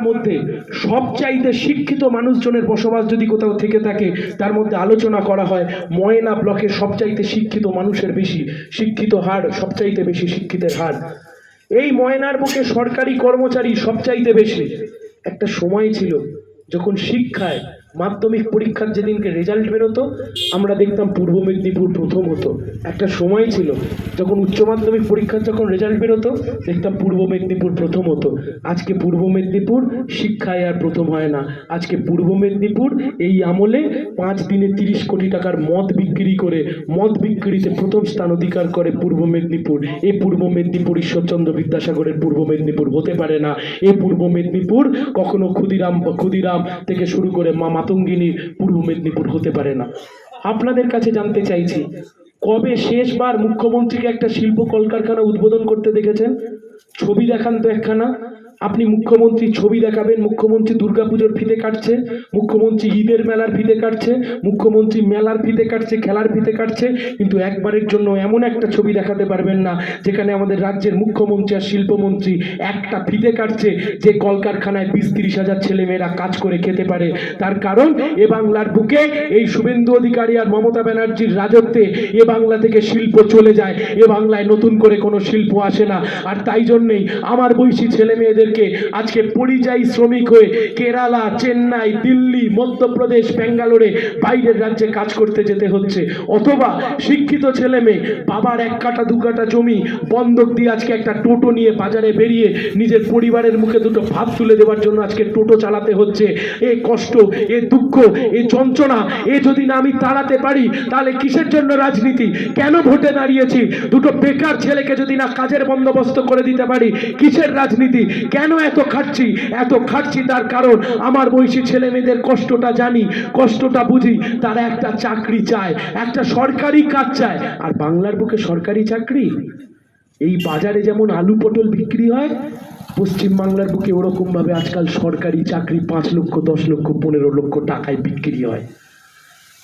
মধ্যে সবচাইতে শিক্ষিত মানুষজনের বসবাস যদি কোথাও থেকে থাকে, তার মধ্যে আলোচনা করা হয়, ময়না ব্লকের সবচাইতে শিক্ষিত মানুষের বেশি, শিক্ষিত হার সবচাইতে বেশি শিক্ষিতের হার। এই ময়নার বুকে সরকারি কর্মচারী সবচাইতে বেশি। একটা সময় ছিল যখন শিক্ষায় মাধ্যমিক পরীক্ষার যেদিনকে রেজাল্ট বেরোতো, আমরা দেখতাম পূর্ব মেদিনীপুর প্রথম হতো। একটা সময় ছিল, যখন উচ্চ মাধ্যমিক পরীক্ষার যখন রেজাল্ট বেরোতো, দেখতাম পূর্ব মেদিনীপুর প্রথম হতো। আজকে পূর্ব মেদিনীপুর শিক্ষায় আর প্রথম হয় না। আজকে পূর্ব মেদিনীপুর এই আমলে পাঁচ দিনে তিরিশ কোটি টাকার মদ বিক্রি করে, মদ বিক্রিতে প্রথম স্থান অধিকার করে পূর্ব মেদিনীপুর। এই পূর্ব মেদিনীপুর ঈশ্বরচন্দ্র বিদ্যাসাগরের পূর্ব মেদিনীপুর হতে পারে না। এই পূর্ব মেদিনীপুর কখনো ক্ষুদিরাম ক্ষুদিরাম থেকে শুরু করে মা মাতঙ্গিনী পূর্ব মেদিনীপুর হতে পারে না। আপনাদের কাছে জানতে চাইছি, কবে শেষবার মুখ্যমন্ত্রীকে একটা শিল্প কলকারখানা উদ্বোধন করতে দেখেছেন? ছবি দেখান তো একখানা। আপনি মুখ্যমন্ত্রী ছবি দেখাবেন, মুখ্যমন্ত্রী দুর্গাপুজোর ফিতে কাটছে, মুখ্যমন্ত্রী ঈদের মেলার ফিতে কাটছে, মুখ্যমন্ত্রী মেলার ফিতে কাটছে, খেলার ফিতে কাটছে, কিন্তু একবারের জন্য এমন একটা ছবি দেখাতে পারবেন না, যেখানে আমাদের রাজ্যের মুখ্যমন্ত্রী আর শিল্পমন্ত্রী একটা ফিতে কাটছে, যে কলকারখানায় বিশ তিরিশ হাজার ছেলেমেয়েরা কাজ করে খেতে পারে। তার কারণ, এ বাংলার বুকে এই শুভেন্দু অধিকারী আর মমতা ব্যানার্জির রাজত্বে এ বাংলা থেকে শিল্প চলে যায়, এ বাংলায় নতুন করে কোনো শিল্প আসে না, আর তাই জন্যেই আমার বয়সী ছেলে মেয়েদেরকে আজকে পরিযায়ী শ্রমিক হয়ে কেরালা, চেন্নাই, দিল্লি, মধ্যপ্রদেশ, ব্যাঙ্গালোরে, বাইরের রাজ্যে কাজ করতে যেতে হচ্ছে। অথবা শিক্ষিত ছেলে মেয়ে, বাবার এক কাটা, দু কাটা জমি বন্ধক দিয়ে আজকে একটা টোটো নিয়ে বাজারে বেরিয়ে নিজের পরিবারের মুখে দুটো ভাত তুলে দেওয়ার জন্য আজকে টোটো চালাতে হচ্ছে। এ কষ্ট, এ দুঃখ, এ যন্ত্রণা, এ যদি না আমি তাড়াতে পারি, তাহলে কিসের জন্য রাজনীতি? কেন ভোটে দাঁড়িয়েছি? দুটো বেকার ছেলেকে যদি না কাজের বন্দোবস্ত করে দিতে পারি, কিসের রাজনীতি? কেন এত খাটছি? এত খাটছি তার কারণ আমার বয়সী ছেলে মেয়েদের কষ্টটা জানি, কষ্টটা বুঝি, তারা একটা চাকরি চায়, একটা সরকারি কাজ চায়। আর বাংলার বুকে সরকারি চাকরি? এই বাজারে যেমন আলু পটল বিক্রি হয়, পশ্চিম বাংলার বুকে ওরকম ভাবে আজকাল সরকারি চাকরি পাঁচ লক্ষ, দশ লক্ষ, পনেরো লক্ষ টাকায় বিক্রি হয়।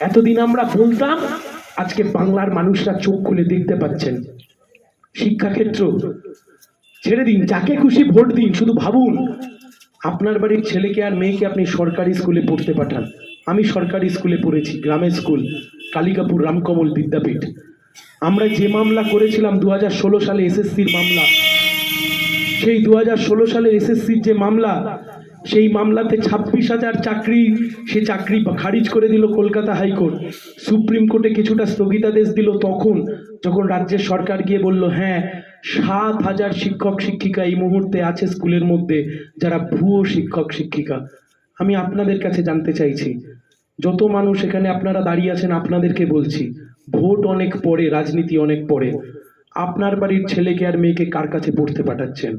এতদিন আমরা বলতাম, আজকে বাংলার মানুষরা চোখ খুলে দেখতে পাচ্ছেন। শিক্ষাক্ষেত্র ছেড়ে দিন, যাকে খুশি ভোট দিন, শুধু ভাবুন। আপনার বাড়ির ছেলেকে আর মেয়েকে আপনি সরকারি স্কুলে পড়তে পাঠান। আমি সরকারি স্কুলে পড়েছি, গ্রামের স্কুল, কালিকাপুর রামকমল বিদ্যাপীঠ। আমরা যে মামলা করেছিলাম দু হাজার ষোলো সালে এসএসসির মামলা। সেই দু হাজার ষোলো সালে এসএসসির যে মামলা, সেই মামলাতে ছাব্বিশ হাজার চাকরি, সে চাকরি খারিজ করে দিল কলকাতা হাইকোর্ট। সুপ্রিম কোর্টে কিছুটা স্থগিতাদেশ দিল তখন, যখন রাজ্যের সরকার গিয়ে বলল হ্যাঁ সাত হাজার শিক্ষক, শিক্ষিকা এই মুহূর্তে আছে স্কুলের মধ্যে যারা ভুয়ো শিক্ষক, শিক্ষিকা। আমি আপনাদের কাছে জানতে চাইছি, যত মানুষ এখানে আপনারা দাঁড়িয়ে আছেন, আপনাদেরকে বলছি, ভোট অনেক পরে, রাজনীতি অনেক পরে, আপনার বাড়ির ছেলেকে আর মেয়েকে কার কাছে পড়তে পাঠাচ্ছেন?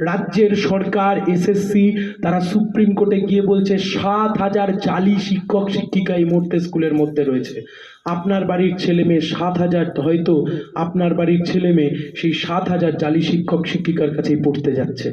রাজ্যের সরকার এসএসসি তারা সুপ্রিম কোর্টে গিয়ে বলছে, সাত হাজার জালি শিক্ষক, শিক্ষিকা এই মুহূর্তে স্কুলের মধ্যে রয়েছে। আপনার বাড়ির ছেলে মেয়ে সাত হাজার, হয়তো আপনার বাড়ির ছেলে মেয়ে সেই সাত হাজার জালি শিক্ষক, শিক্ষিকার কাছেই পড়তে যাচ্ছে।